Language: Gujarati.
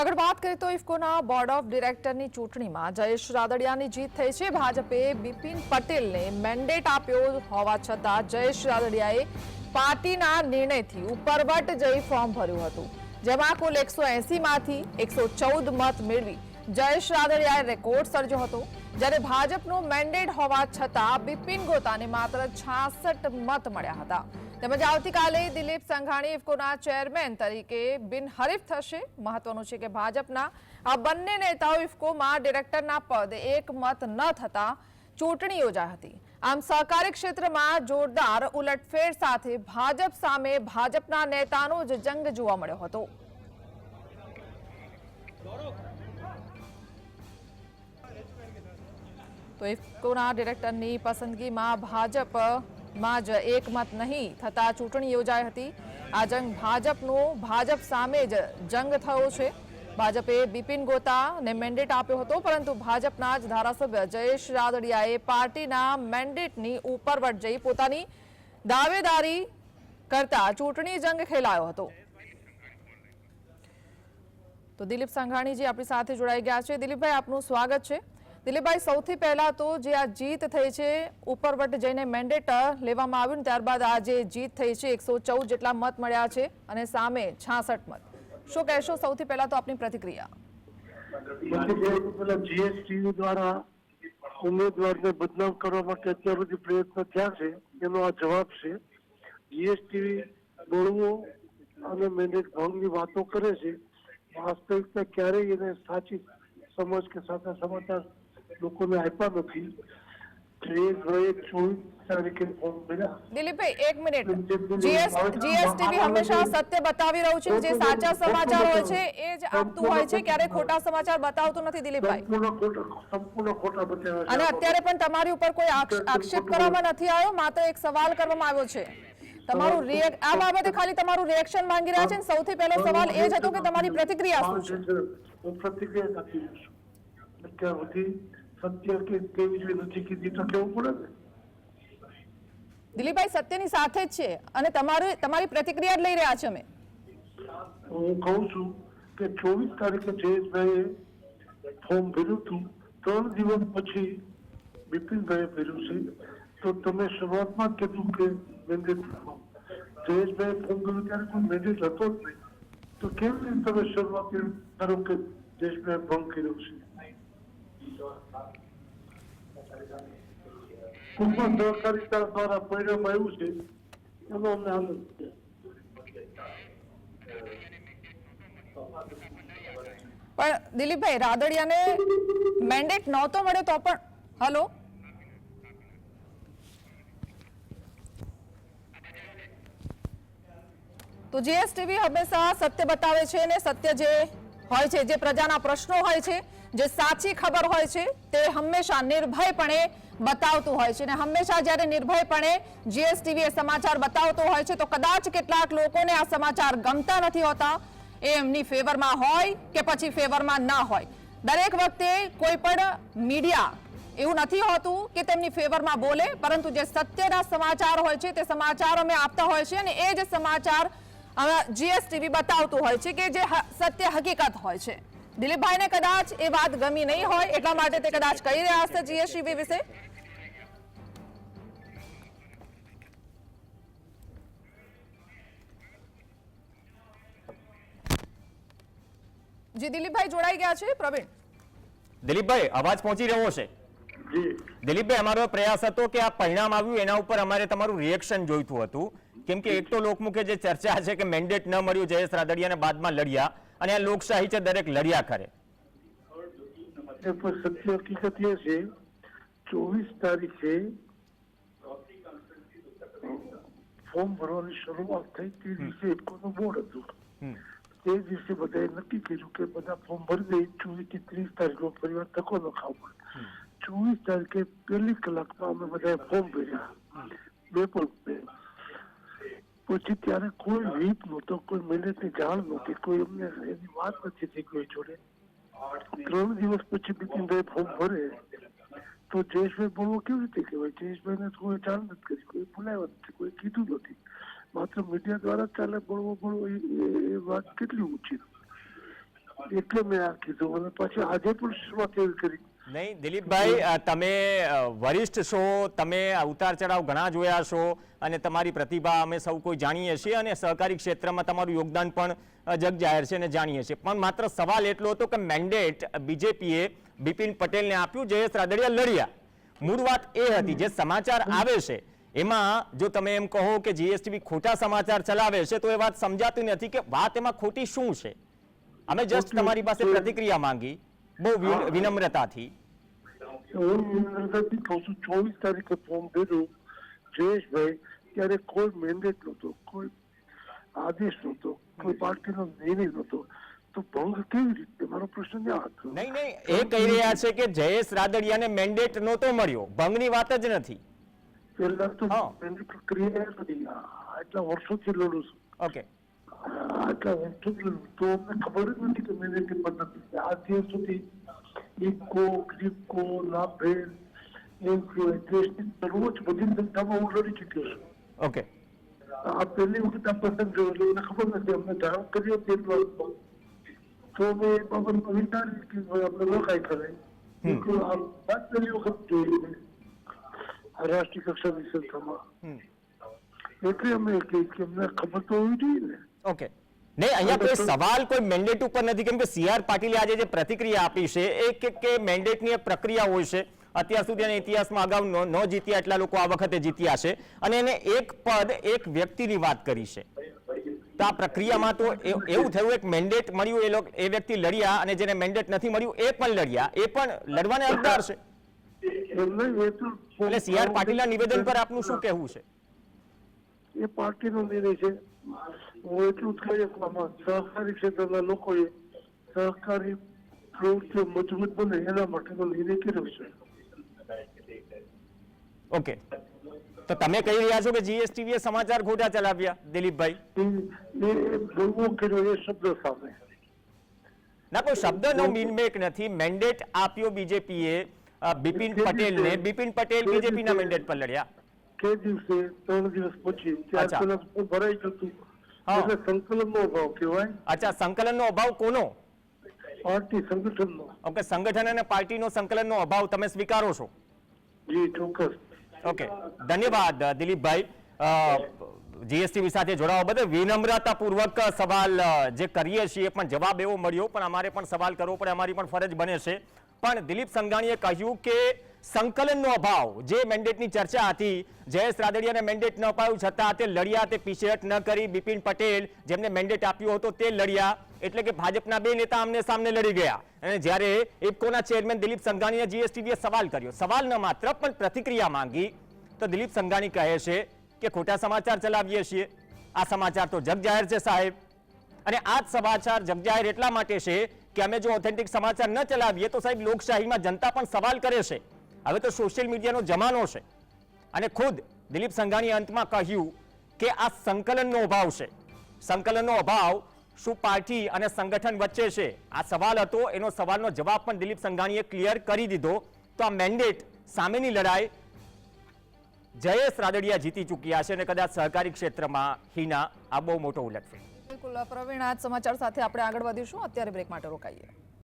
આગળ વાત કરીએ તો ઇફકોના બોર્ડ ઓફ ડિરેક્ટરની ચૂંટણીમાં જયેશ રાદડિયાની જીત થઈ છે. ભાજપે બિપિન પટેલને મેન્ડેટ આપ્યો હોવા છતાં જયેશ રાદડિયાએ પાર્ટીના નિર્ણયથી ઉપરવટ જઈ ફોર્મ ભર્યું હતું. જેમાં કુલ એકસો એસીમાંથી એકસો ચૌદ મત મેળવી જયેશ રાદડિયાએ રેકોર્ડ સર્જ્યો હતો. જ્યારે ભાજપનું મેન્ડેટ હોવા છતાં બિપિન ગોતાને માત્ર છાસઠ મત મળ્યા હતા. તેમજ આવતીકાલે દિલીપ સંઘાણી ઇફકોના ચેરમેન તરીકે બિનહરીફ થશે. મહત્વનું છે કે ભાજપના આ બંને નેતાઓ ઇફકોમાં ડિરેક્ટરના પદ એક મત ન થતા ચૂંટણી યોજાઈ હતી. આમ સહકારી ક્ષેત્રમાં જોરદાર ઉલટફેર સાથે ભાજપ સામે ભાજપના નેતાનો જ જંગ જોવા મળ્યો હતો. તો ઇફકોના ડિરેક્ટરની પસંદગીમાં ભાજપમાં જ એકમત નહીં થતા ચૂંટણી યોજાઈ હતી. આ જંગ ભાજપનો, ભાજપ સામે જ જંગ થયો છે. ભાજપે બિપિન ગોતાને મેન્ડેટ આપ્યો હતો, પરંતુ ભાજપના જ ધારાસભ્ય જયેશ રાદડિયાએ પાર્ટીના મેન્ડેટની ઉપરવટ જઈ પોતાની દાવેદારી કરતા ચૂંટણી જંગ ખેલાયો હતો. તો દિલીપ સંઘાણીજી આપણી સાથે જોડાઈ ગયા છે. દિલીપભાઈ, આપનું સ્વાગત છે. દિલીપભાઈ, સૌથી પહેલા તો જે આ જીત થઈ છે ઉપરવટ જઈને મેન્ડેટ લેવામાં આવ્યું ને ત્યારબાદ આ જે જીત થઈ છે, એકસો જેટલા મત મળ્યા છે અને સામે છાસઠ મત. શું કહેશો? સૌથી પહેલા તો આપની પ્રતિક્રિયા. જીએસટી દ્વારા ઉમેદવારને બદનામ કરવા માટે અત્યાર સુધી પ્રયત્ન થયા છે, એનો આ જવાબ છે. જીએસટી બોલવો અને મેન્ડેટ ભંગની વાતો કરે છે. વાસ્તવિકતા ક્યારેય એને સાચી સમજ કે સાચા સમાચાર લોકોને આપ્યા નથી. દિલીપભાઈ એક મિનિટ. જીએસ જીએસટીવી હંમેશા સત્ય બતાવી રહ્યું છે. જે સાચા સમાચાર હોય છે એ જ આપતું હોય છે ક્યારે ખોટા સમાચાર બતાવતું નથી દિલીપભાઈ. અને અત્યારે પણ તમારી ઉપર કોઈ આક્ષેપ કરવામાં નથી આવ્યો માત્ર એક સવાલ કરવામાં આવ્યો છે. તમારું આ બાબતે ખાલી તમારું રિએક્શન માંગી રહ્યા છે સૌથી પહેલો સવાલ એ જ હતો કે તમારી પ્રતિક્રિયા શું છે? પ્રતિક્રિયા છું સત્ય કે કેવી જે નથી કીધી તો કેવું પડે ને? દિલીપભાઈ સત્યની સાથે જ છે અને તમારી તમારી પ્રતિક્રિયા લઈ રહ્યા છે અમે. હું કહું છું કે ચોવીસ તારીખે જયેશભાઈએ ફોર્મ ભર્યું હતું ત્રણ દિવસ પછી બિપિનભાઈએ ભર્યું છે. તો તમે શરૂઆતમાં કીધું કે મેન્ડેટ જયેશભાઈ ફોર્મ ભર્યું ત્યારે કોઈ મેન્ડેટ હતો જ નહીં. તો કેવી રીતે તમે શરૂઆત ધારો કે જયેશભાઈ ભંગ કર્યો છે. પણ દિલીપભાઈ, રાદડિયાને મેન્ડેટ નહોતો મળ્યો તો પણ હલો તો જીએસટીવી હંમેશા સત્ય બતાવે છે અને સત્ય જે હોય છે, જે પ્રજાના પ્રશ્નો હોય છે જે સાચી ખબર હોય છે, તે હંમેશા નિર્ભયપણે બતાવતું હોય છે. અને હંમેશા જ્યારે નિર્ભયપણે જીએસટીવી એ સમાચાર બતાવતો હોય છે, તો કદાચ કેટલાક લોકોને આ સમાચાર ગમતા નથી હોતા, એ એમની ફેવરમાં હોય કે પછી ફેવરમાં ના હોય. દરેક વખતે કોઈ પણ મીડિયા એવું નથી હોતું કે તેમની ફેવરમાં બોલે, પરંતુ જે સત્યના સમાચાર હોય છે, તે સમાચાર અમે આપતા હોય છે અને એ જ સમાચાર જીએસટીવી બતાવતું હોય છે કે જે સત્ય હકીકત હોય છે. દિલીપભાઈને કદાચ એ વાત ગમી નહીં હોય એટલા માટે તે કદાચ કહી રહ્યા હશે જીએસટીવી વિશે. જી દિલીપભાઈ જોડાઈ ગયા છે પ્રવીણ. દિલીપભાઈ અવાજ પહોંચી રહ્યો છે? દિલીપભાઈ અમારો પ્રયાસ હતો કે આ પરિણામ આવ્યું એના ઉપર અમારે તમારું રિએક્શન જોઈતું હતું. કેમ કે એક તો લોકમુખે જે ચર્ચા છે કે મેન્ડેટ ન મળ્યું જયેશ રાદડિયાને બાદમાં લડ્યા. અને આ લોકશાહી છે દરેક લડ્યા કરે. સત્ય હકીકત એ છે ચોવીસ તારીખે ફોર્મ ભરવાની શરૂઆત થઈ તે દિવસે ઇફકોનું બોર્ડ હતું. તે દિવસે બધાએ નક્કી કર્યું કે બધા ફોર્મ ભરી દે ચોવીસથી ત્રીસ તારીખ પરિવાર તકો ન ખાવો ચોવીસ તારીખે પહેલી કલાકમાં અમે બધાએ ફોર્મ ભર્યા. બે પણ. પછી ત્યારે કોઈ રીત નહોતો, કોઈ મહેનતની જાણ નહોતી, કોઈ અમને એની વાત નથી થઈ કોઈ જોડે. ત્રણ દિવસ પછી બિપિનભાઈ ફોર્મ ભરે તો જયેશભાઈ બોલવો કેવી રીતે કહેવાય? જયેશભાઈને કોઈ જાણ નથી કરી, કોઈ બોલાવ્યો નથી, કોઈ કીધું નથી. માત્ર મીડિયા દ્વારા ચાલે, બોલવો બોલવો એ વાત કેટલી ઊંચી. એટલે મેં આ કીધું, અને પાછી આજે પણ શરૂઆત એવી કરી. નહીં દિલીપભાઈ તમે વરિષ્ઠ છો તમે ઉતાર ચઢાવ ઘણા જોયા છો અને તમારી પ્રતિભા અમે સૌ કોઈ જાણીએ છીએ અને સહકારી ક્ષેત્રમાં તમારું યોગદાન પણ જગ જાહેર છે અને જાણીએ છીએ. પણ માત્ર સવાલ એટલો હતો કે મેન્ડેટ બીજેપીએ બિપિન પટેલને આપ્યું જયેશ રાદડિયા લડ્યા. મૂળ વાત એ હતી જે સમાચાર આવે છે એમાં જો તમે એમ કહો કે જીએસટીવી ખોટા સમાચાર ચલાવે છે તો એ વાત સમજાતી નથી કે વાત એમાં ખોટી શું છે? અમે જસ્ટ તમારી પાસે પ્રતિક્રિયા માંગી. બહુ વિનમ્રતાથી હું વિનમ્રતાથી કહું છું ચોવીસ તારીખે ફોર્મ ભર્યું જયેશભાઈ ત્યારે કોઈ મેન્ડેટ નહોતો કોઈ આદેશ નહોતો કોઈ પાર્ટીનો નિર્ણય નહોતો તો ભંગ કેવી રીતે મારો પ્રશ્ન નહીં નહીં એ કહી રહ્યા છે કે જયેશ રાદડિયાને મેન્ડેટ નહોતો મળ્યો ભંગની વાત જ નથી પહેલા તો પ્રક્રિયા એ બધી આ આટલા વર્ષોથી લડું છું. ઓકે આટલા વર્ષોથી લડું તો અમને ખબર જ નથી કે મેન્ડેટની પદ્ધતિ છે. આજ દિવસ સુધી ઇફકો ક્રિપકો નાફેડ એમ દેશની સર્વોચ્ચ બધી સંસ્થામાં હું લડી ચૂક્યો છું ઓકે આ પહેલી વખત આ પ્રસંગ જોયો એટલે મને ખબર નથી અમને ધારણ કર્યો તે જ વાતનો. તો મેં એ બાબતમાં વિચાર્યું કે ભાઈ આપણે ન કાંઈ કરાય હમ. તો આ વાત પહેલી વખત જોઈ મેં. આ રાષ્ટ્રીય કક્ષાની સંસ્થામાં હમ. એટલે અમે કહી કે અમને ખબર તો હોવી જોઈએ ને ઓકે નહીં અહીંયા કોઈ સવાલ કોઈ મેન્ડેટ ઉપર નથી. કેમ કે સીઆર પાટીલે આજે જે પ્રતિક્રિયા આપી છે એ કે મેન્ડેટની પ્રક્રિયા હોય છે. અત્યાર સુધી એના ઇતિહાસમાં અગાઉ ન જીત્યા એટલા લોકો આ વખતે જીત્યા છે. અને એને એક પદ એક વ્યક્તિની વાત કરી છે. તો આ પ્રક્રિયામાં તો એવું થયું એક મેન્ડેટ મળ્યું એ લોકો એ વ્યક્તિ લડ્યા અને જેને મેન્ડેટ નથી મળ્યું એ પણ લડ્યા. એ પણ લડવાને હકદાર છે. એટલે સીઆર પાટીલના નિવેદન પર આપનું શું કહેવું છે? એ પાર્ટીનો નિર્ણય છે. હું એટલું જ કહી સહકારી ક્ષેત્રના લોકોએ સહકારી પ્રવૃત્તિઓ મજબૂત બને એના માટેનો નિર્ણય કર્યો છે ઓકે તો તમે કહી રહ્યા છો કે જીએસટીવી એ સમાચાર ખોટા ચલાવ્યા દિલીપભાઈ? એ કર્યો એ શબ્દ સામે. ના કોઈ શબ્દનો મીનમેક નથી. મેન્ડેટ આપ્યો બીજેપીએ બિપિન પટેલને. બિપિન પટેલ બીજેપીના મેન્ડેટ પર લડ્યા કે દિવસે? ત્રણ દિવસ પછી. અચ્છા. ભરાઈ. હા. એટલે સંકલનનો અભાવ કહેવાય. અચ્છા સંકલનનો અભાવ કોનો? પાર્ટી સંગઠનનો. ઓકે સંગઠન અને પાર્ટીનો સંકલનનો અભાવ તમે સ્વીકારો છો? જી ચોક્કસ. ઓકે ધન્યવાદ દિલીપભાઈ. જીએસટીવી સાથે જોડાવા બદલ વિનમ્રતાપૂર્વક સવાલ જે કરીએ છીએ પણ જવાબ એવો મળ્યો પણ અમારે પણ સવાલ કરવો પડે અમારી પણ ફરજ બને છે. પણ દિલીપ સંઘાણીએ કહ્યું કે સંકલનનો અભાવ. જે મેન્ડેટની ચર્ચા હતી, જયેશ રાદડિયાને મેન્ડેટ ન અપાયું છતાં તે લડ્યા, તે પીછેહટ ન કરી બિપિન પટેલ જેમને મેન્ડેટ આપ્યો હતો તે લડ્યા. એટલે કે ભાજપના બે નેતા આમને સામને લડી ગયા. અને જ્યારે ઇફકોના ચેરમેન દિલીપ સંઘાણીએ જીએસટીવીએ સવાલ કર્યો. સવાલ ન માત્ર, પણ પ્રતિક્રિયા માંગી. તો દિલીપ સંઘાણી કહે છે કે ખોટા સમાચાર ચલાવીએ છીએ. આ સમાચાર તો જગજાહેર છે સાહેબ. અને આ જ સમાચાર જગજાહેર એટલા માટે છે કે અમે જો ઓથેન્ટિક સમાચાર ન ચલાવીએ તો સાહેબ લોકશાહીમાં જનતા પણ સવાલ કરે છે. હવે તો સોશિયલ મીડિયાનો જમાનો છે. અને ખુદ દિલીપ સંઘાણીએ અંતમાં કહ્યું કે આ સંકલનનો અભાવ છે. સંકલનનો અભાવ શું પાર્ટી અને સંગઠન વચ્ચે છે? આ સવાલ હતો, એનો સવાલનો જવાબ પણ દિલીપ સંઘાણીએ ક્લિયર કરી દીધો. તો આ મેન્ડેટ સામેની લડાઈ જયેશ રાદડિયા જીતી ચૂક્યા છે અને કદાચ સહકારી ક્ષેત્રમાં હિના આ બહુ મોટો છે. બિલકુલ, પ્રવીણ આજ સમાચાર સાથે આપણે આગળ વધીશું. અત્યારે બ્રેક માટે રોકાઈએ.